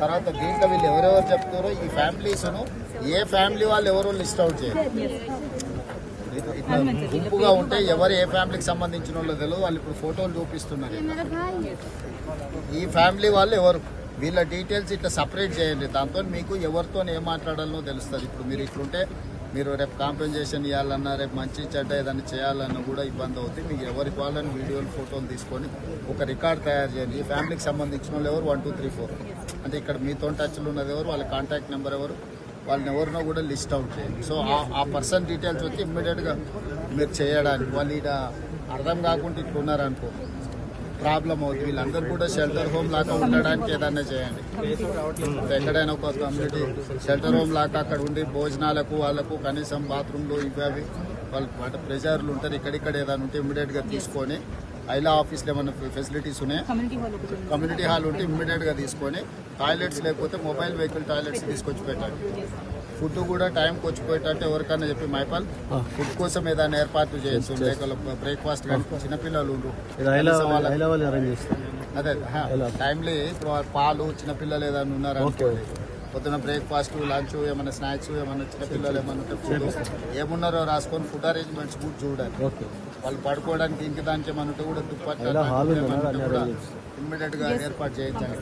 తర్వాత దీంట్లో వీళ్ళు ఎవరెవరు చెప్తారో ఈ ఫ్యామిలీస్ను ఏ ఫ్యామిలీ వాళ్ళు ఎవరో లిస్ట్ అవుట్ చేయాలి ఇట్లా గుంపుగా ఉంటే ఎవరు ఏ ఫ్యామిలీకి సంబంధించిన వాళ్ళు తెలియదు వాళ్ళు ఇప్పుడు ఫోటోలు చూపిస్తున్నారు. ఈ ఫ్యామిలీ వాళ్ళు ఎవరు? వీళ్ళ డీటెయిల్స్ ఇట్లా సపరేట్ చేయండి. దాంతో మీకు ఎవరితో ఏం మాట్లాడాలనో తెలుస్తుంది. ఇప్పుడు మీరు ఇట్లుంటే మీరు రేపు కాంపెన్సేషన్ ఇవ్వాలన్నా రేపు మంచి చెడ్డ ఏదైనా చేయాలన్నా కూడా ఇబ్బంది అవుతుంది మీకు ఎవరికి వాళ్ళని వీడియోలు ఫోటోలు తీసుకొని ఒక రికార్డ్ తయారు చేయండి. ఈ ఫ్యామిలీకి సంబంధించిన వాళ్ళు ఎవరు? వన్ టూ త్రీ ఫోర్ అంటే ఇక్కడ మీతో టచ్లో ఉన్నది ఎవరు? వాళ్ళ కాంటాక్ట్ నెంబర్ ఎవరు? వాళ్ళని ఎవరినో కూడా లిస్ట్ అవుట్ చేయండి. సో ఆ- ఆ పర్సన్ డీటెయిల్స్ వచ్చి ఇమ్మీడియట్గా మీరు చేయడానికి వాళ్ళు ఇక్కడ అర్థం కాకుండా ఇట్లా ఉన్నారనుకో ప్రాబ్లం అవుతుంది వీళ్ళందరూ కూడా షెల్టర్ హోమ్ లాగా ఉండడానికి ఏదైనా చేయండి. ఎక్కడైనా ఒక కమ్యూనిటీ షెల్టర్ హోమ్ లాగా అక్కడ ఉండి భోజనాలకు వాళ్ళకు కనీసం బాత్రూమ్లు ఇవి అవి వాళ్ళు ప్రెజర్లు ఉంటారు. ఇక్కడిక్కడ ఏదైనా ఉంటే ఇమ్మీడియట్గా తీసుకొని ఐలా ఆఫీస్లో ఏమైనా ఫెసిలిటీస్ ఉన్నాయి? కమ్యూనిటీ హాల్ ఉంటే ఇమ్మీడియట్గా తీసుకొని టాయిలెట్స్ లేకపోతే మొబైల్ వెహికల్ టాయిలెట్స్ తీసుకొచ్చి పెట్టండి. ఫుడ్ కూడా టైంకి వచ్చిపోయేటట్టు ఎవరికైనా చెప్పి మైపాల్ ఫుడ్ కోసం ఏదైనా ఏర్పాట్లు చేయొచ్చు. లేకపోతే బ్రేక్ఫాస్ట్ కానీ చిన్నపిల్లలు అదే టైంలీ ఇప్పుడు పాలు చిన్న పిల్లలు ఏదైనా ఉన్నారు అనుకోండి పొద్దున బ్రేక్ఫాస్ట్ లంచ్ ఏమైనా స్నాక్స్ ఏమైనా చిన్న పిల్లలు ఏమైనా ఉంటే ఫుడ్ ఏమున్నారో రాసుకొని ఫుడ్ అరేంజ్మెంట్స్ కూడా చూడాలి. ఓకే వాళ్ళు పడుకోవడానికి ఇంక దానికి ఏమైనా ఉంటే కూడా దుప్పట్లు. ఇమ్మీడియట్గా ఏర్పాటు చేయించాలి.